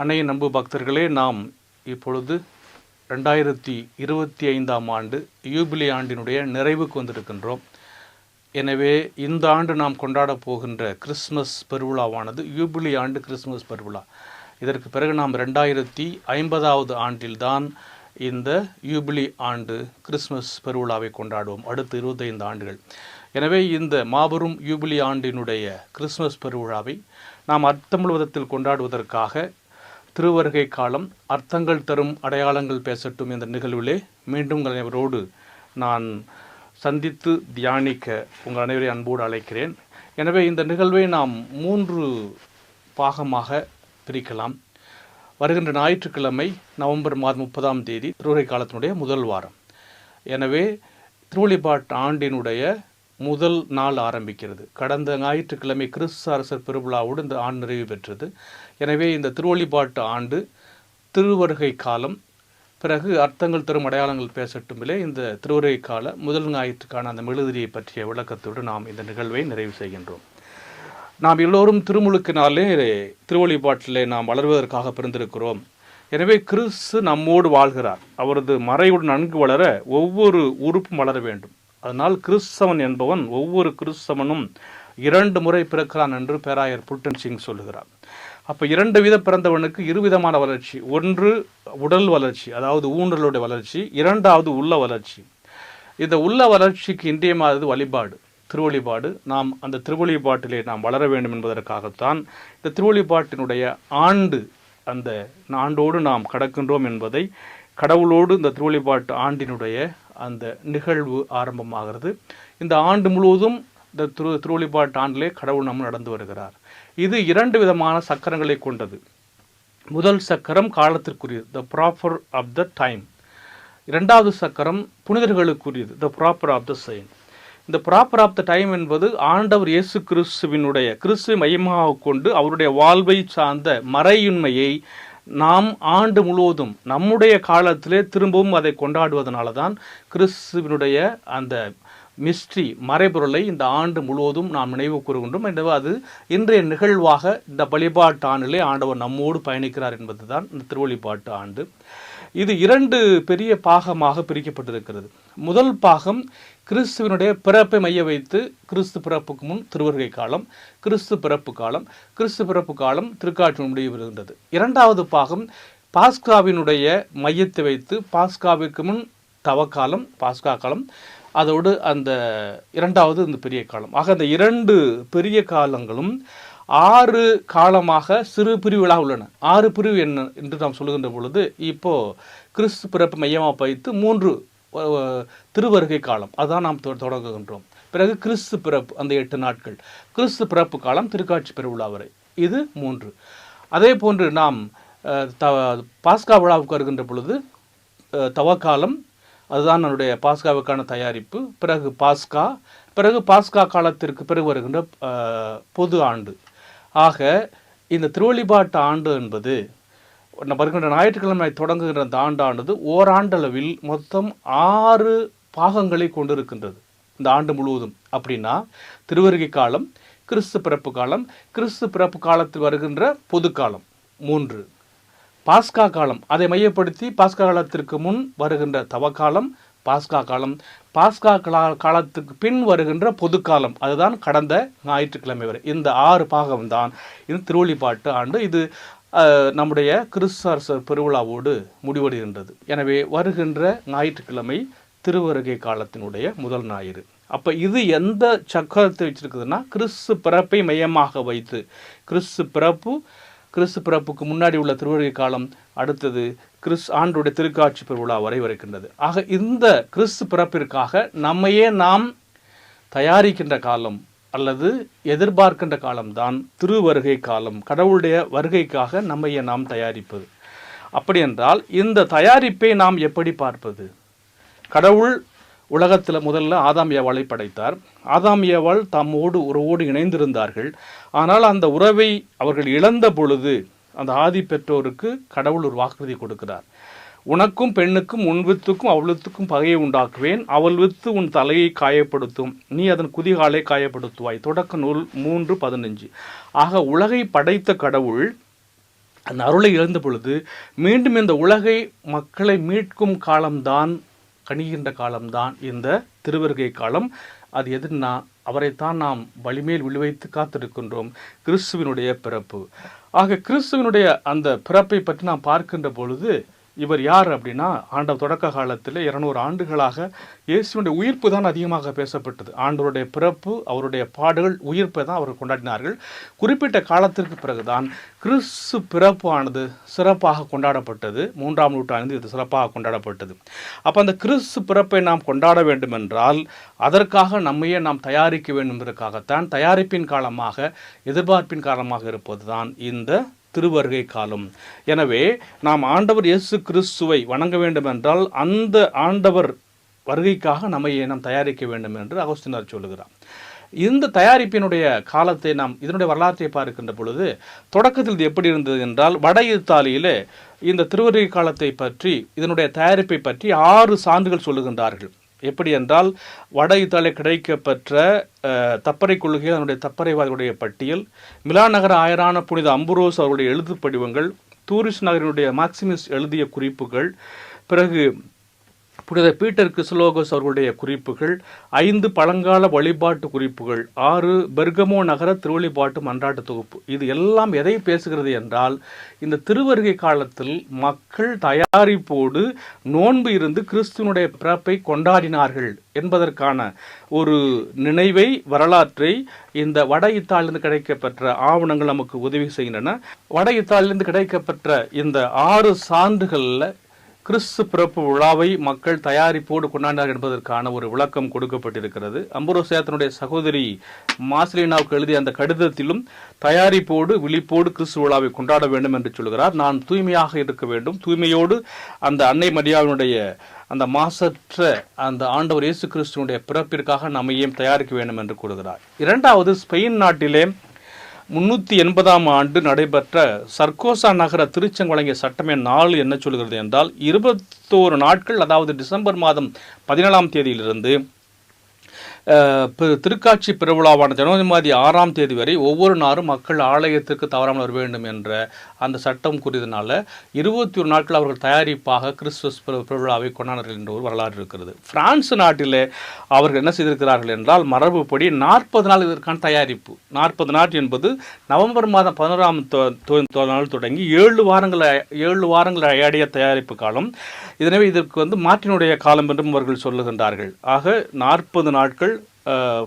அன்னையை நம்பு பக்தர்களே நாம் இப்பொழுது ரெண்டாயிரத்தி இருபத்தி ஐந்தாம் ஆண்டு யூபிலி ஆண்டினுடைய நிறைவுக்கு வந்திருக்கின்றோம். எனவே இந்த ஆண்டு நாம் கொண்டாடப் போகின்ற கிறிஸ்மஸ் பெருவிழாவானது யூபிலி ஆண்டு கிறிஸ்மஸ் பெருவிழா. இதற்கு பிறகு நாம் ரெண்டாயிரத்தி ஐம்பதாவது ஆண்டில்தான் இந்த யூபிலி ஆண்டு கிறிஸ்மஸ் பெருவிழாவை கொண்டாடுவோம் அடுத்த இருபத்தைந்து ஆண்டுகள். எனவே இந்த மாபெரும் யூபிலி ஆண்டினுடைய கிறிஸ்மஸ் பெருவிழாவை நாம் அர்த்தமுள்ள விதத்தில் கொண்டாடுவதற்காக திருவருகை காலம் அர்த்தங்கள் தரும் அடையாளங்கள் பேசட்டும் இந்த நிகழ்விலே மீண்டும் உங்கள் அனைவரோடு நான் சந்தித்து தியானிக்க உங்கள் அனைவரை அன்போடு அழைக்கிறேன். எனவே இந்த நிகழ்வை நாம் மூன்று பாகமாக பிரிக்கலாம். வருகின்ற ஞாயிற்றுக்கிழமை நவம்பர் மாதம் முப்பதாம் தேதி திருவருகை காலத்தினுடைய முதல் வாரம். எனவே திருவழிபாட்டு ஆண்டினுடைய முதல் நாள் ஆரம்பிக்கிறது. கடந்த ஞாயிற்றுக்கிழமை கிறிஸ்து அரசர் பெருவிழாவோடு இந்த ஆண் நிறைவு பெற்றது. எனவே இந்த திருவழிபாட்டு ஆண்டு திருவருகை காலம் பிறகு அர்த்தங்கள் தரும் அடையாளங்கள் பேசட்டுமிலே இந்த திருவருகை கால முதல் ஞாயிற்றுக்கான அந்த மெழுதிரியை பற்றிய விளக்கத்தோடு நாம் இந்த நிகழ்வை நிறைவு செய்கின்றோம். நாம் எல்லோரும் திருமுழுக்கினாலே திருவழிபாட்டிலே நாம் வளர்வதற்காக பிறந்திருக்கிறோம். எனவே கிறிஸ்து நம்மோடு வாழ்கிறார். அவரது மறைவுடன் நன்கு வளர ஒவ்வொரு உறுப்பும் வளர வேண்டும். அதனால் கிறிஸ்தவன் என்பவன் ஒவ்வொரு கிறிஸ்தவனும் இரண்டு முறை பிறக்கிறான் என்று பேராயர் புல்டன் சிங் சொல்லுகிறார். அப்போ இரண்டு வித பிறந்தவனுக்கு இருவிதமான வளர்ச்சி. ஒன்று உடல் வளர்ச்சி அதாவது ஊன்றலுடைய வளர்ச்சி. இரண்டாவது உள்ள வளர்ச்சி. இந்த உள்ள வளர்ச்சிக்கு இன்றியமானது வழிபாடு திருவழிபாடு. நாம் அந்த திருவழிபாட்டிலே நாம் வளர வேண்டும் என்பதற்காகத்தான் இந்த திருவழிபாட்டினுடைய ஆண்டு அந்த ஆண்டோடு நாம் கடக்கின்றோம் என்பதை கடவுளோடு இந்த திருவழிபாட்டு ஆண்டினுடைய அந்த நிகழ்வு ஆரம்பமாகிறது. இந்த ஆண்டு முழுவதும் இந்த திரு திருவழிபாட்டு ஆண்டிலே கடவுள் நம்ம நடந்து வருகிறார். இது இரண்டு விதமான சக்கரங்களை கொண்டது. முதல் சக்கரம் காலத்திற்குரியது the proper of the time இரண்டாவது சக்கரம் புனிதர்களுக்குரியது the proper of the saint இந்த ப்ராப்பர் ஆஃப் த டைம் என்பது ஆண்டவர் இயேசு கிறிஸ்துவினுடைய கிறிஸ்துவை மையமாக கொண்டு அவருடைய வாழ்வை சார்ந்த மறையுண்மையை நாம் ஆண்டு முழுவதும் நம்முடைய காலத்திலே திரும்பவும் அதை கொண்டாடுவதனால தான் கிறிஸ்துவினுடைய அந்த மிஸ்ட்ரி மறைபொருளை இந்த ஆண்டு முழுவதும் நாம் நினைவு கூறுகின்றோம். எனவே அது இன்றைய நிகழ்வாக இந்த வழிபாட்டு ஆண்டிலே ஆண்டவர் நம்மோடு பயணிக்கிறார் என்பதுதான் இந்த திருவழிபாட்டு ஆண்டு. இது இரண்டு பெரிய பாகமாக பிரிக்கப்பட்டிருக்கிறது. முதல் பாகம் கிறிஸ்துவனுடைய பிறப்பை மைய வைத்து கிறிஸ்து பிறப்புக்கு முன் திருவருகை காலம் கிறிஸ்து பிறப்பு காலம் கிறிஸ்து பிறப்பு காலம் திருக்காட்சி முடிவு இருந்தது. இரண்டாவது பாகம் பாஸ்காவினுடைய மையத்தை வைத்து பாஸ்காவிற்கு முன் தவக்காலம் பாஸ்கா காலம் அதோடு அந்த இரண்டாவது இந்த பெரிய காலம். ஆக அந்த இரண்டு பெரிய காலங்களும் ஆறு காலமாக சிறு பிரிவுகளாக உள்ளன. ஆறு பிரிவு என்ன என்று நாம் சொல்லுகின்ற பொழுது இப்போ கிறிஸ்து பிறப்பு மையமாக வைத்து மூன்று திருவருகை காலம். அதான் நாம் தொடங்குகின்றோம். பிறகு கிறிஸ்து பிறப்பு அந்த எட்டு நாட்கள். கிறிஸ்து பிறப்பு காலம் திருக்காட்சி பெருவிழா வரை. இது மூன்று. அதே போன்று நாம் த பாஸ்கா விழாவுக்கு வருகின்ற பொழுது தவக்காலம் அதுதான் நம்முடைய பாஸ்காவுக்கான தயாரிப்பு. பிறகு பாஸ்கா பிறகு பாஸ்கா காலத்திற்கு பிறகு வருகின்ற பொது ஆண்டு. ஆக இந்த திருவள்ளிபாட்டு ஆண்டு என்பது வருகின்ற ஞாயிற்றுக்கிழமை தொடங்குகின்ற அந்த ஆண்டானது ஓராண்டளவில் மொத்தம் ஆறு பாகங்களை கொண்டிருக்கின்றது. இந்த ஆண்டு முழுவதும். அப்படின்னா திருவருகை காலம் கிறிஸ்து பிறப்பு காலம் கிறிஸ்து பிறப்பு காலத்தில் வருகின்ற பொது காலம் மூன்று. பாஸ்கா காலம். அதை மையப்படுத்தி பாஸ்கா காலத்திற்கு முன் வருகின்ற தவக்காலம் பாஸ்கா காலம் பாஸ்கா கலா காலத்துக்கு பின் வருகின்ற பொதுக்காலம். அதுதான் கடந்த ஞாயிற்றுக்கிழமை வரை. இந்த ஆறு பாகம் தான் இது திருவள்ளிப்பாட்டு ஆண்டு. இது நம்முடைய கிறிஸ்தரசர் பெருவிழாவோடு முடிவடைகின்றது. எனவே வருகின்ற ஞாயிற்றுக்கிழமை திருவருகை காலத்தினுடைய முதல் ஞாயிறு. அப்போ இது எந்த சக்கரத்தை வச்சுருக்குதுன்னா கிறிஸ்து பிறப்பை மையமாக வைத்து கிறிஸ்து பிறப்பு கிறிஸ்து பிறப்புக்கு முன்னாடி உள்ள திருவருகை காலம் அடுத்தது கிறிஸ் ஆண்டுடைய திருக்காட்சி பெருவிழா வரை வரைக்கின்றது. ஆக இந்த கிறிஸ்து பிறப்பிற்காக நம்மையே நாம் தயாரிக்கின்ற காலம் அல்லது எதிர்பார்க்கின்ற காலம்தான் திருவருகை காலம். கடவுளுடைய வருகைக்காக நம்மையே நாம் தயாரிப்பது. அப்படி என்றால் இந்த தயாரிப்பை நாம் எப்படி பார்ப்பது? கடவுள் உலகத்தில் முதல்ல ஆதாம் ஏவாளை படைத்தார். ஆதாம் ஏவாள் தம்மோடு உறவோடு இணைந்திருந்தார்கள். ஆனால் அந்த உறவை அவர்கள் இழந்த பொழுது அந்த ஆதி பெற்றோருக்கு கடவுள் ஒரு வாக்குறுதி கொடுக்கிறார். உனக்கும் பெண்ணுக்கும் உன் வித்துக்கும் அவள் வித்துக்கும் பகையை உண்டாக்குவேன். அவள் வித்து உன் தலையை காயப்படுத்தும். நீ அதன் குதிகாலை காயப்படுத்துவாய். தொடக்க நூல் மூன்று பதினஞ்சு. ஆக உலகை படைத்த கடவுள் அந்த அருளை இழந்த பொழுது மீண்டும் இந்த உலகை மக்களை மீட்கும் காலம்தான் கணிகின்ற காலம்தான் இந்த திருவருகை காலம். அது எதுன்னா அவரைத்தான் நாம் வலிமேல் விழுவைத்து காத்திருக்கின்றோம் கிறிஸ்துவினுடைய பிறப்பு. ஆக கிறிஸ்துவினுடைய அந்த பிறப்பை பற்றி நாம் பார்க்கின்ற பொழுது இவர் யார் அப்படின்னா ஆண்ட தொடக்க காலத்தில் இருநூறு ஆண்டுகளாக இயேசுடைய உயிர்ப்பு தான் அதிகமாக பேசப்பட்டது. ஆண்டவருடைய பிறப்பு அவருடைய பாடுகள் உயிர்ப்பை தான் அவர் கொண்டாடினார்கள். குறிப்பிட்ட காலத்திற்கு பிறகுதான் கிறிஸ்து பிறப்பு ஆனது சிறப்பாக கொண்டாடப்பட்டது. மூன்றாம் நூற்றாண்டு இது சிறப்பாக கொண்டாடப்பட்டது. அப்போ அந்த கிறிஸ்து பிறப்பை நாம் கொண்டாட வேண்டும் என்றால் அதற்காக நம்மையே நாம் தயாரிக்க வேண்டும் என்பதற்காகத்தான் தயாரிப்பின் காலமாக எதிர்பார்ப்பின் காலமாக இருப்பது தான் இந்த திருவருகை காலம். எனவே நாம் ஆண்டவர் இயேசு கிறிஸ்துவை வணங்க வேண்டும் என்றால் அந்த ஆண்டவர் வருகைக்காக நம்மை நாம் தயாரிக்க வேண்டும் என்று அகஸ்தினார் சொல்லுகிறார். இந்த தயாரிப்பினுடைய காலத்தை நாம் இதனுடைய வரலாற்றை பார்க்கின்ற பொழுது தொடக்கத்தில் இது எப்படி இருந்தது என்றால் வட இத்தாலியிலே இந்த திருவருகை காலத்தை பற்றி இதனுடைய தயாரிப்பை பற்றி ஆறு சான்றுகள் சொல்லுகின்றார்கள். எப்படி என்றால் வட இத்தாலியில் கிடைக்கப்பெற்ற அஹ், தப்பறை கொள்கை அதனுடைய தப்பறைவாதிகளுடைய பட்டியல் மிலான் நகர ஆயரான புனித அம்புரோஸ் அவருடைய எழுத்து படிவங்கள் டூரிஸ்ட் நகரினுடைய மாக்சிமிஸ் எழுதிய குறிப்புகள் பிறகு புனித பீட்டர் கிறிஸ்லோகஸ் அவர்களுடைய குறிப்புகள் ஐந்து பழங்கால வழிபாட்டு குறிப்புகள் ஆறு பெர்கமோ நகர திருவழிபாட்டு மன்றாட்டு தொகுப்பு. இது எல்லாம் எதை பேசுகிறது என்றால் இந்த திருவருகை காலத்தில் மக்கள் தயாரிப்போடு நோன்பு இருந்து கிறிஸ்துவனுடைய பிறப்பை கொண்டாடினார்கள் என்பதற்கான ஒரு நினைவை வரலாற்றை இந்த வட இத்தாலியிலிருந்து கிடைக்கப்பெற்ற ஆவணங்கள் நமக்கு உதவி செய்கின்றன. வட இத்தாலியிலிருந்து கிடைக்கப்பெற்ற இந்த ஆறு சான்றுகளில் கிறிஸ்து பிறப்பு விழாவை மக்கள் தயாரிப்போடு கொண்டாடினார் என்பதற்கான ஒரு விளக்கம் கொடுக்கப்பட்டிருக்கிறது. அம்புரோசேத்தனுடைய சகோதரி மாசிலினாவுக்கு எழுதிய அந்த கடிதத்திலும் தயாரிப்போடு விழிப்போடு கிறிஸ்து விழாவை கொண்டாட வேண்டும் என்று சொல்கிறார். நான் தூய்மையாக இருக்க வேண்டும். தூய்மையோடு அந்த அன்னை மரியாவினுடைய அந்த மாசற்ற அந்த ஆண்டவர் இயேசு கிறிஸ்துவனுடைய பிறப்பிற்காக நம்மையும் தயாரிக்க வேண்டும் என்று கூறுகிறார். இரண்டாவது ஸ்பெயின் நாட்டிலே முன்னூற்றி எண்பதாம் ஆண்டு நடைபெற்ற சர்க்கோசா நகர திருச்சங் சட்டமே நாலு என்ன சொல்கிறது என்றால் இருபத்தோரு நாட்கள் அதாவது டிசம்பர் மாதம் பதினேழாம் தேதியிலிருந்து திருக்காட்சி பெருவிழாவான ஜனவரி மாதி ஆறாம் தேதி வரை ஒவ்வொரு நாளும் மக்கள் ஆலயத்திற்கு தவறாமல் வர வேண்டும் என்ற அந்த சட்டம் கூறியதுனால இருபத்தி ஒரு நாட்கள் அவர்கள் தயாரிப்பாக கிறிஸ்துமஸ் பெரு- பெருவிழாவை கொண்டாடினார்கள் என்ற ஒரு வரலாறு இருக்கிறது. பிரான்ஸ் நாட்டிலே அவர்கள் என்ன செய்திருக்கிறார்கள் என்றால் மரபுப்படி நாற்பது நாள் இதற்கான தயாரிப்பு. நாற்பது நாள் என்பது நவம்பர் மாதம் பதினோராம் நாள் தொடங்கி ஏழு வாரங்கள் ஏழு வாரங்கள் அடைய தயாரிப்பு காலம். இதனவே இதற்கு வந்து மாற்றினுடைய காலம் என்றும் அவர்கள் சொல்லுகின்றார்கள். ஆக நாற்பது நாட்கள் அஹ்,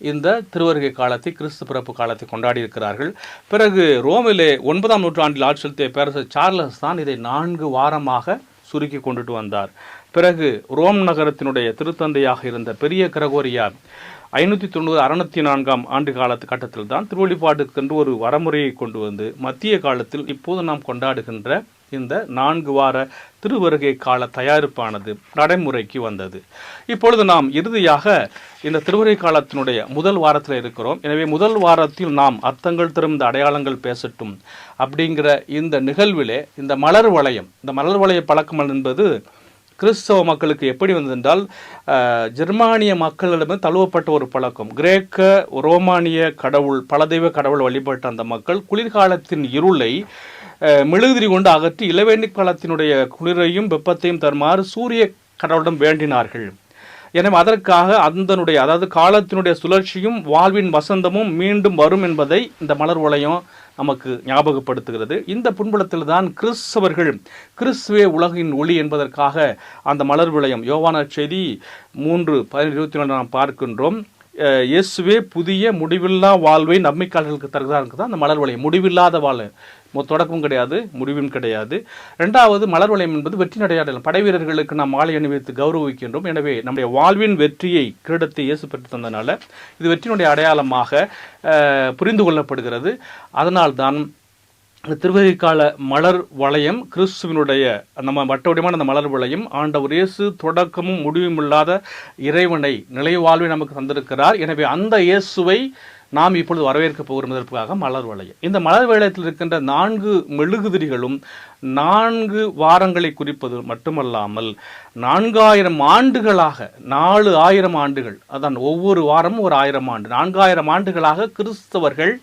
இந்த திருவருகை காலத்தை கிறிஸ்து பிறப்பு காலத்தை கொண்டாடி இருக்கிறார்கள் பிறகு ரோமிலே ஒன்பதாம் நூற்றாண்டில் ஆட்சி செலுத்திய பேரரசர் சார்லஸ் தான் இதை நான்கு வாரமாக சுருக்கி கொண்டுட்டு வந்தார். பிறகு ரோம் நகரத்தினுடைய திருத்தந்தையாக இருந்த பெரிய கிரகோரியார் ஐநூற்றி தொண்ணூறு அறுநூத்தி நான்காம் ஆண்டு காலத்து கட்டத்தில் தான் திருவள்ளிப்பாட்டுக்கென்று ஒரு வரமுறையை கொண்டு வந்து மத்திய காலத்தில் இப்போது நாம் கொண்டாடுகின்ற இந்த நான்கு வார திருவருகை கால தயாரிப்பானது நடைமுறைக்கு வந்தது. இப்பொழுது நாம் இறுதியாக இந்த திருவருகை காலத்தினுடைய முதல் வாரத்தில் இருக்கிறோம். எனவே முதல் வாரத்தில் நாம் அர்த்தங்கள் தரும் இந்த அடையாளங்கள் பேசட்டும் அப்படிங்கிற இந்த நிகழ்விலே இந்த மலர் வளையம் இந்த மலர் வளைய பழக்கம் என்பது கிறிஸ்தவ மக்களுக்கு எப்படி வந்ததென்றால் ஜெர்மானிய மக்களிடமே தழுவப்பட்ட ஒரு பழக்கம். கிரேக்க ரோமானிய கடவுள் பல தெய்வ கடவுள் வழிபட்ட அந்த மக்கள் குளிர்காலத்தின் இருளை மெழுகுதிரி கொண்டு அகற்றி இளவேணி காலத்தினுடைய குளிரையும் வெப்பத்தையும் தருமாறு சூரிய கடவுளிடம் வேண்டினார்கள். எனவே அதற்காக அந்தனுடைய அதாவது காலத்தினுடைய சுழற்சியும் வாழ்வின் வசந்தமும் மீண்டும் வரும் என்பதை இந்த மலர் வளையம் நமக்கு ஞாபகப்படுத்துகிறது. இந்த புண்பலத்தில் தான் கிறிஸ்தவர்கள் கிறிஸ்துவே உலகின் ஒளி என்பதற்காக அந்த மலர் விளையம் யோவான செய்தி மூன்று பதினெட்டு இருபத்தி நாலு நாம் பார்க்கின்றோம். இயேசுவே புதிய முடிவில்லா வாழ்வை நம்பிக்கையாளர்களுக்கு தருகிறாருக்கு தான் அந்த மலர் வளையம். முடிவில்லாத வாழ். தொடக்கமும் கிடையாது முடிவும் கிடையாது. ரெண்டாவது மலர் வளையம் என்பது வெற்றி நடையாடல் படை வீரர்களுக்கு நாம் மாலை அணிவித்து கௌரவிக்கின்றோம். எனவே நம்முடைய வாழ்வின் வெற்றியை கிரீடத்தை இயேசு பெற்று தந்தனால இது வெற்றியினுடைய அடையாளமாக புரிந்து கொள்ளப்படுகிறது. அதனால்தான் அந்த மலர் வளையம் கிறிஸ்துவினுடைய நம்ம வட்டவடிமான அந்த மலர் வளையம் ஆண்டவர் இயேசு தொடக்கமும் முடிவும் இல்லாத இறைவனை நிலைவாழ்வை நமக்கு தந்திருக்கிறார். எனவே அந்த இயேசுவை நாம் இப்பொழுது வரவேற்க போகிறதற்காக மலர் வளையம். இந்த மலர் வளையத்தில் இருக்கின்ற நான்கு மெழுகுதிரிகளும் நான்கு வாரங்களை குறிப்பது மட்டுமல்லாமல் நான்காயிரம் ஆண்டுகளாக நாலு ஆயிரம் ஆண்டுகள் அதான் ஒவ்வொரு வாரமும் ஒரு ஆயிரம் ஆண்டு நான்காயிரம் ஆண்டுகளாக கிறிஸ்தவர்கள்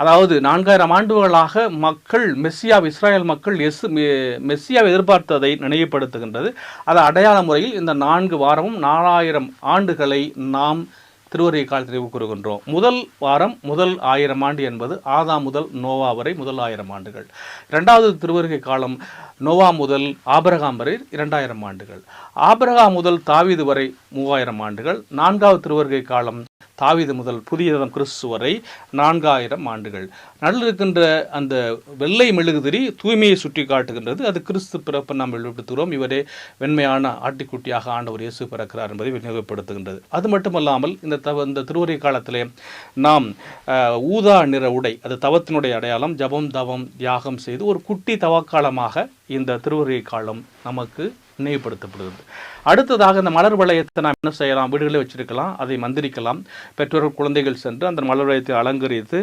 அதாவது நான்காயிரம் ஆண்டுகளாக மக்கள் மெஸ்ஸியா இஸ்ராயல் மக்கள் எஸ் மெ- மெஸ்ஸியாவை எதிர்பார்த்ததை நினைவுபடுத்துகின்றது. அது அடையாள முறையில் இந்த நான்கு வாரமும் நாலாயிரம் ஆண்டுகளை நாம் திருவருகை காலத்தில் நினைவு கூறுகின்றோம். முதல் வாரம் முதல் ஆயிரம் ஆண்டு என்பது ஆதாம் முதல் நோவா வரை முதல் ஆயிரம் ஆண்டுகள். இரண்டாவது திருவருகை காலம் நோவா முதல் ஆபரகாம் வரை இரண்டாயிரம் ஆண்டுகள். ஆபரகாம் முதல் தாவீது வரை மூவாயிரம் ஆண்டுகள். நான்காவது திருவருகை காலம் தாவிது முதல் புதியதம் கிறிஸ்து வரை நான்காயிரம் ஆண்டுகள். நடுவில் இருக்கின்ற அந்த வெள்ளை மெழுகுதிரி தூய்மையை சுட்டி காட்டுகின்றது. அது கிறிஸ்து பிறப்பு நாம் வெளிப்படுத்துகிறோம். இவரே வெண்மையான ஆட்டிக்குட்டியாக ஆண்டவர் இயேசு பிறக்கிறார் என்பதை விநியோகப்படுத்துகின்றது. அது மட்டுமல்லாமல் இந்த தவ இந்த திருவுரை காலத்திலே நாம் ஊதா நிற உடை அது தவத்தினுடைய அடையாளம் ஜபம் தவம் தியாகம் செய்து ஒரு குட்டி தவக்காலமாக இந்த திருவுரை காலம் நமக்கு நினைவுபடுத்தப்படுகிறது அடுத்ததாக அந்த மலர் வளையத்தை நாம் என்ன செய்யலாம்? வீடுகளில் வச்சிருக்கலாம் அதை மந்திரிக்கலாம். பெற்றோர்கள் குழந்தைகள் சென்று அந்த மலர் வளையத்தை அலங்கரித்து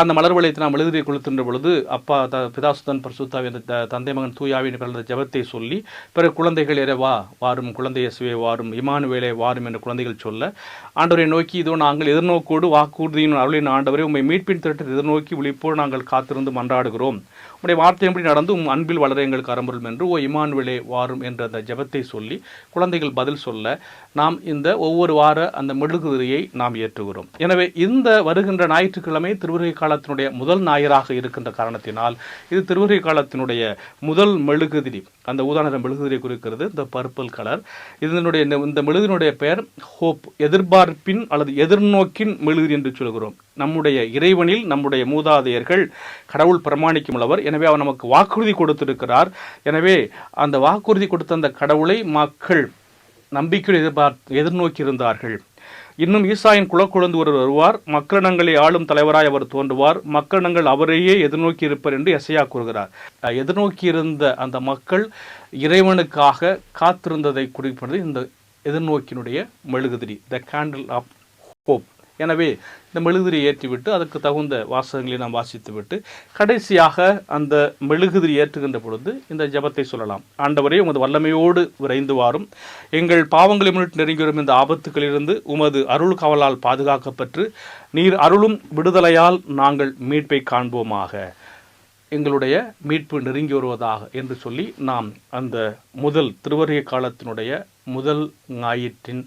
அந்த மலர் வளையத்தை நாம் எழுதி கொளுத்துன்ற பொழுது அப்பா த பிதாசுதன் பரிசுத்தாவி அந்த த- தந்தை மகன் தூயாவின் பிறந்த ஜெபத்தை சொல்லி பிறகு குழந்தைகள் இறை வா வாரும் குழந்தை இயேசுவே வாரும் இமானுவேலே வாரும் என்று குழந்தைகள் சொல்ல ஆண்டவரை நோக்கி இதோ நாங்கள் எதிர்நோக்கோடு வாக்குறுதியின் அருளின் ஆண்டவரை உண்மை மீட்பின் திட்டத்தை எதிர்நோக்கி விழிப்போடு நாங்கள் காத்திருந்து மன்றாடுகிறோம். உம்முடைய வார்த்தையின்படி நடந்து உம் அன்பில் வளர எங்களுக்கு அறம்புறும் என்று ஓ இமான்விலே வாரும் என்ற அந்த ஜெபத்தை சொல்லி குழந்தைகள் பதில் சொல்ல நாம் இந்த ஒவ்வொரு வார அந்த மெழுகுதிரியை நாம் ஏற்றுகிறோம். எனவே இந்த வருகின்ற ஞாயிற்றுக்கிழமை திருவுருகை காலத்தினுடைய முதல் ஞாயிறாக இருக்கின்ற காரணத்தினால் இது திருவுருகை காலத்தினுடைய முதல் மெழுகுதிரி. அந்த ஊதான மெழுகுதிரியை குறிக்கிறது இந்த பர்பிள் கலர் இதனுடைய இந்த- இந்த பெயர் ஹோப் எதிர்பார்ப்பின் அல்லது எதிர்நோக்கின் மெழுகுதிரி என்று சொல்கிறோம். நம்முடைய இறைவனில் நம்முடைய மூதாதையர்கள் கடவுள் பிரமாணிக்கும் உள்ளவர். எனவே அவர் நமக்கு வாக்குறுதி கொடுத்திருக்கிறார். எனவே அந்த வாக்குறுதி கொடுத்த அந்த கடவுளை மக்கள் நம்பிக்கையோடு எதிர்பார்த்து எதிர்நோக்கி இருந்தார்கள். இன்னும் ஈசாயின் குலக்குழந்து ஒருவர் வருவார். மக்களிடங்களை ஆளும் தலைவராய் அவர் தோன்றுவார். மக்களிடங்கள் அவரையே எதிர்நோக்கி இருப்பர் என்று எசையா கூறுகிறார். அஹ் எதிர்நோக்கி இருந்த அந்த மக்கள் இறைவனுக்காக காத்திருந்ததை குறிப்பது இந்த எதிர்நோக்கினுடைய மெழுகுதிரி த கேண்டில் ஆஃப் ஹோப் எனவே இந்த மெழுகுதிரியை ஏற்றிவிட்டு அதற்கு தகுந்த வாசகங்களை நாம் வாசித்துவிட்டு கடைசியாக அந்த மெழுகுதிரி ஏற்றுகின்ற பொழுது இந்த ஜெபத்தை சொல்லலாம். ஆண்டவரே உமது வல்லமையோடு விரைந்து வாரும். எங்கள் பாவங்களை முன்னிட்டு நெருங்கி வரும் இந்த ஆபத்துகளிலிருந்து உமது அருள் காவலால் பாதுகாக்கப்பட்டு நீர் அருளும் விடுதலையால் நாங்கள் மீட்பை காண்போமாக. எங்களுடைய மீட்பு நெருங்கி வருவதாக என்று சொல்லி நாம் அந்த முதல் திருவருகை காலத்தினுடைய முதல் ஞாயிற்றின்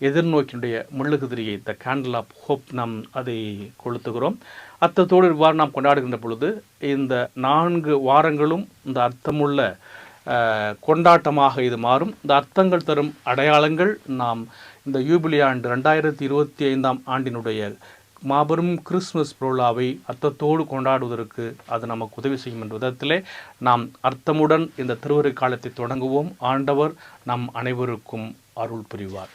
எதிர்நோக்கினுடைய முள்ளுகுதிரியை த கேண்டில் ஆஃப் ஹோப் நாம் அதை கொளுத்துகிறோம். அர்த்தத்தோடு இவ்வாறு நாம் கொண்டாடுகின்ற பொழுது இந்த நான்கு வாரங்களும் இந்த அர்த்தமுள்ள கொண்டாட்டமாக இது மாறும். இந்த அர்த்தங்கள் தரும் அடையாளங்கள் நாம் இந்த யூபிலி ஆண்டு ரெண்டாயிரத்தி இருபத்தி ஐந்தாம் ஆண்டினுடைய மாபெரும் கிறிஸ்துமஸ் விழாவை அர்த்தத்தோடு கொண்டாடுவதற்கு அது நமக்கு உதவி செய்யும் என்ற விதத்திலே நாம் அர்த்தமுடன் இந்த திருவருகை காலத்தை தொடங்குவோம். ஆண்டவர் நம் அனைவருக்கும் அருள் புரிவார்.